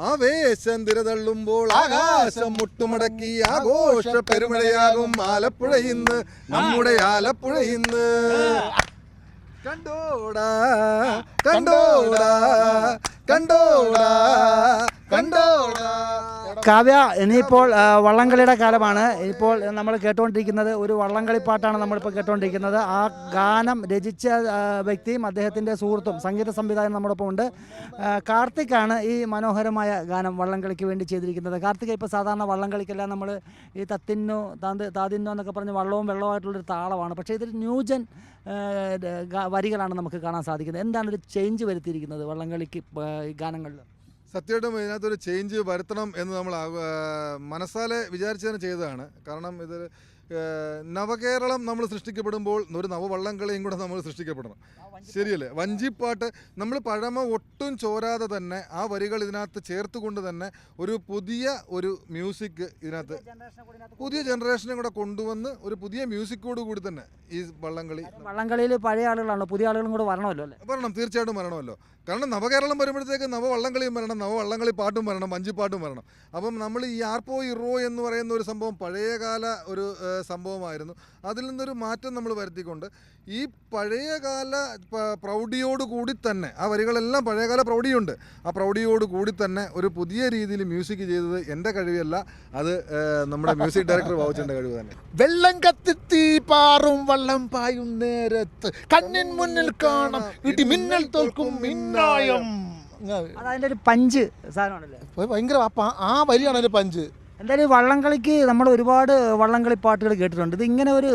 ആവേശം തിരതള്ളുമ്പോൾ ആകാശം മുട്ടുമടക്കി ആഘോഷ പെരുമഴയാകും ആലപ്പുഴ ഇന്ന് നമ്മുടെ ആലപ്പുഴ ഇന്ന്. കണ്ടോടാ കണ്ടോടാ കണ്ടോടാ. കാവ്യ ഇനിയിപ്പോൾ വള്ളംകളിയുടെ കാലമാണ്. ഇപ്പോൾ നമ്മൾ കേട്ടുകൊണ്ടിരിക്കുന്നത് ഒരു വള്ളംകളി പാട്ടാണ് നമ്മളിപ്പോൾ കേട്ടുകൊണ്ടിരിക്കുന്നത് ആ ഗാനം രചിച്ച വ്യക്തിയും അദ്ദേഹത്തിന്റെ സുഹൃത്തും സംഗീത സംവിധായകൻ നമ്മോടൊപ്പം ഉണ്ട്. കാർത്തിക്കാണ് ഈ മനോഹരമായ ഗാനം വള്ളംകളിക്ക് വേണ്ടി ചെയ്തിരിക്കുന്നത്. കാർത്തിക് ഇപ്പോൾ സാധാരണ വള്ളംകളിക്കല്ല നമ്മൾ ഈ തത്തിന്നോ താന്ത് താതിന്നോ എന്നൊക്കെ പറഞ്ഞ് വള്ളവും വെള്ളവുമായിട്ടുള്ളൊരു താളമാണ്. പക്ഷേ ഇതൊരു ന്യൂജൻ വരികളാണ് നമുക്ക് കാണാൻ സാധിക്കുന്നത്. എന്താണ് ഒരു ചേഞ്ച് വരുത്തിയിരിക്കുന്നത് വള്ളംകളിക്ക് ഗാനങ്ങളിൽ? സത്യമായിട്ടും ഇതിനകത്തൊരു ചേഞ്ച് വരുത്തണം എന്ന് നമ്മൾ മനസ്സാലെ വിചാരിച്ച് തന്നെ ചെയ്തതാണ്. കാരണം ഇത് നവകേരളം നമ്മൾ സൃഷ്ടിക്കപ്പെടുമ്പോൾ ഒരു നവവള്ളംകളിയും കൂടെ നമ്മൾ സൃഷ്ടിക്കപ്പെടണം. ശരിയല്ലേ? വഞ്ചിപ്പാട്ട് നമ്മൾ പഴമ ഒട്ടും ചോരാതെ തന്നെ ആ വരികൾ ഇതിനകത്ത് ചേർത്തുകൊണ്ട് തന്നെ ഒരു പുതിയ ഒരു മ്യൂസിക് ഇതിനകത്ത് പുതിയ ജനറേഷനും കൂടെ കൊണ്ടുവന്ന് ഒരു പുതിയ മ്യൂസിക്കോട് കൂടി തന്നെ ഈ വള്ളംകളി. വള്ളംകളിയിൽ പഴയ ആളുകളാണോ? പുതിയ ആളുകളും കൂടെ വരണമല്ലോ അല്ലേ? വരണം തീർച്ചയായിട്ടും വരണമല്ലോ. കാരണം നവകേരളം വരുമ്പോഴത്തേക്ക് നവവള്ളംകളിയും വരണം നവവള്ളംകളി പാട്ടും വരണം വഞ്ചിപ്പാട്ടും വരണം. അപ്പം നമ്മൾ ഈ ആർപ്പോ ഇറോ എന്ന് പറയുന്ന ഒരു സംഭവം പഴയകാല ഒരു സംഭവമായിരുന്നു. അതിൽ നിന്നൊരു മാറ്റം നമ്മൾ വരുത്തിക്കൊണ്ട് ഈ പഴയകാല പ്രൗഢിയോടുകൂടി പ്രൗഢിയോട് കൂടി തന്നെ ആ വരികളെല്ലാം പഴയകാല പ്രൗഢിയുണ്ട്. ആ പ്രൗഢിയോട് കൂടി തന്നെ ഒരു പുതിയ രീതിയിൽ മ്യൂസിക് ചെയ്തത് എന്റെ കഴിവല്ല അത് നമ്മുടെ മ്യൂസിക് ഡയറക്ടർ ബാബുച്ചന്റെ കഴിവ് തന്നെ. വെള്ളം കത്തിത്തി പാറും വള്ളം പായും നേരത്ത്. കണ്ണിൻ മുന്നിൽ കാണാം ഇടി മിന്നൽ തോൽക്കും മിന്നായം. അത് അതിന്റെ ഒരു പഞ്ച് സാധനമാണല്ലേ? ഭയങ്കര ആ ആ വരിയാണ് അതിന്റെ പഞ്ച്. എന്തായാലും ഈ വള്ളംകളിക്ക് നമ്മൾ ഒരുപാട് വള്ളംകളി പാട്ടുകൾ കേട്ടിട്ടുണ്ട്. ഇത് ഇങ്ങനെ ഒരു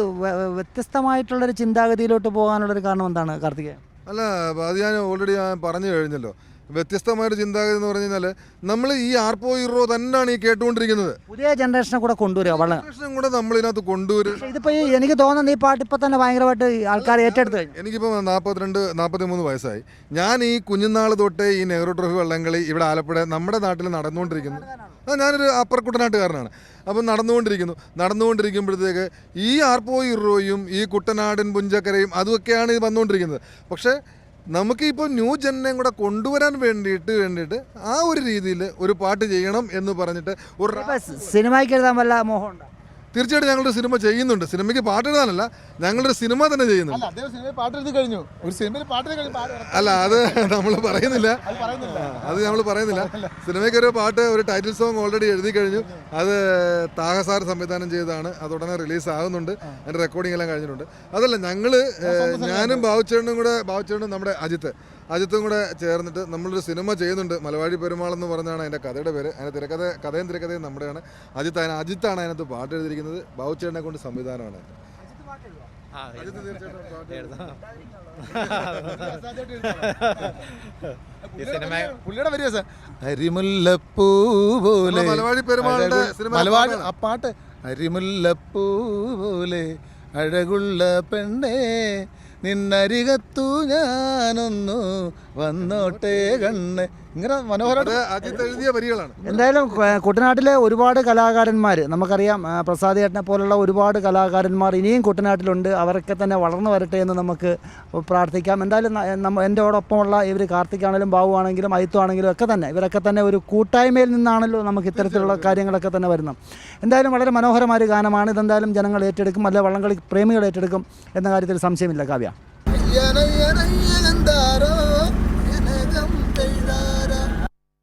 വ്യത്യസ്തമായിട്ടുള്ളൊരു ചിന്താഗതിയിലോട്ട് പോകാനുള്ളൊരു കാരണം എന്താണ് കാർത്തിക? അല്ല അത് ഞാൻ ഓൾറെഡി ഞാൻ പറഞ്ഞു കഴിഞ്ഞല്ലോ. വ്യത്യസ്തമായൊരു ചിന്താഗതി എന്ന് പറഞ്ഞു കഴിഞ്ഞാൽ നമ്മൾ ഈ ആർപ്പോ ഇറോ തന്നെയാണ് ഈ കേട്ടുകൊണ്ടിരിക്കുന്നത്. പുതിയ ജനറേഷനെ കൂടെ കൊണ്ടുവരിക വള്ളം? കൂടെ നമ്മൾ ഇതിനകത്ത് കൊണ്ടുവരും ഇതിപ്പോ ഈ എനിക്ക് തോന്നുന്നത് ഈ പാട്ട് ഇപ്പം തന്നെ ഭയങ്കരമായിട്ട് ആൾക്കാർ ഏറ്റെടുത്ത് എനിക്കിപ്പോ നാൽപ്പത്തിരണ്ട് നാൽപ്പത്തി മൂന്ന് വയസ്സായി. ഞാൻ ഈ കുഞ്ഞുനാൾ തൊട്ടേ ഈ നെഹ്റു ട്രോഫി വള്ളംകളി ഇവിടെ ആലപ്പുഴ നമ്മുടെ നാട്ടിൽ നടന്നുകൊണ്ടിരിക്കുന്നു. ആ ഞാനൊരു അപ്പർ കുട്ടനാട്ടുകാരനാണ്. അപ്പം നടന്നുകൊണ്ടിരിക്കുന്നു. നടന്നുകൊണ്ടിരിക്കുമ്പോഴത്തേക്ക് ഈ ആർപ്പോ ഇറോയും ഈ കുട്ടനാടൻ പുഞ്ചക്കരയും അതുമൊക്കെയാണ് ഇത് വന്നുകൊണ്ടിരിക്കുന്നത്. പക്ഷേ നമുക്കിപ്പോൾ ന്യൂ ജനനെയും കൂടെ കൊണ്ടുവരാൻ വേണ്ടിയിട്ട് വേണ്ടിയിട്ട് ആ ഒരു രീതിയിൽ ഒരു പാട്ട് ചെയ്യണം എന്ന് പറഞ്ഞിട്ട് ഒരു സിനിമ സിനിമയ്ക്ക് എഴുതാൻ വല്ല മോഹമുണ്ടോ തീർച്ചയായിട്ടും ഞങ്ങളൊരു സിനിമ ചെയ്യുന്നുണ്ട്. സിനിമയ്ക്ക് പാട്ട് എഴുതാനല്ല ഞങ്ങളൊരു സിനിമ തന്നെ ചെയ്യുന്നുണ്ട്. കഴിഞ്ഞു. ഒരു സിനിമയിൽ. അല്ല അത് നമ്മൾ പറയുന്നില്ല. അത് നമ്മൾ പറയുന്നില്ല. സിനിമയ്ക്ക് ഒരു പാട്ട് ഒരു ടൈറ്റിൽ സോങ് ഓൾറെഡി എഴുതി കഴിഞ്ഞു. അത് താഹസാർ സംവിധാനം ചെയ്തതാണ്. അത് ഉടനെ റിലീസ് ആകുന്നുണ്ട് അതിന്റെ റെക്കോർഡിംഗ് എല്ലാം കഴിഞ്ഞിട്ടുണ്ട്. അതല്ല ഞങ്ങൾ ഞാനും ബാബുച്ചേട്ടനും കൂടെ ബാബുച്ചേട്ടനും നമ്മുടെ അജിത്ത്. അജിത്തും കൂടെ ചേർന്നിട്ട് നമ്മളൊരു സിനിമ ചെയ്യുന്നുണ്ട് മലവാഴി പെരുമാൾ എന്ന് പറഞ്ഞാണ് അതിന്റെ കഥയുടെ പേര്. അതിന്റെ തിരക്കഥ കഥയും തിരക്കഥയും നമ്മുടെയാണ്. അജിത്ത് അതിന് അജിത്താണ് അതിനകത്ത് പാട്ട് എഴുതിയിരിക്കുന്നത്. ബാബുച്ചേട്ടനെ കൊണ്ട് സംവിധാനമാണ് അജിത്ത് തീർച്ചയായിട്ടും അരിമുല്ലപ്പൂ പോലെ. മലവാഴി ആ പാട്ട്. അരിമുല്ലപ്പൂ പോലെ. അഴകുള്ള പെണ്ണേ. നിന്നരികത്തു ഞാനൊന്നു വന്നോട്ടെ കണ്ണ്. ഇങ്ങനെ വരികളാണ്. എന്തായാലും കുട്ടനാട്ടിലെ ഒരുപാട് കലാകാരന്മാർ നമുക്കറിയാം പ്രസാദ് ചേട്ടനെ പോലുള്ള ഒരുപാട് കലാകാരന്മാർ ഇനിയും കുട്ടനാട്ടിലുണ്ട്. അവരൊക്കെ തന്നെ വളർന്നു വരട്ടെ എന്ന് നമുക്ക് പ്രാർത്ഥിക്കാം. എന്തായാലും എന്റെ ഓടൊപ്പമുള്ള എന്റെയോടൊപ്പമുള്ള ഇവർ കാർത്തിക്കാണെങ്കിലും ബാബു ആണെങ്കിലും അയിത്തു ആണെങ്കിലും ഒക്കെ തന്നെ ഇവരൊക്കെ തന്നെ ഒരു കൂട്ടായ്മയിൽ നിന്നാണല്ലോ നമുക്ക് ഇത്തരത്തിലുള്ള കാര്യങ്ങളൊക്കെ തന്നെ വരുന്നത്. എന്തായാലും വളരെ മനോഹരമായ ഒരു ഗാനമാണ്. ഇതെന്തായാലും ജനങ്ങൾ ഏറ്റെടുക്കും. അല്ലെ വള്ളംകളി പ്രേമികൾ ഏറ്റെടുക്കും എന്ന കാര്യത്തിൽ സംശയമില്ല കാവ്യ.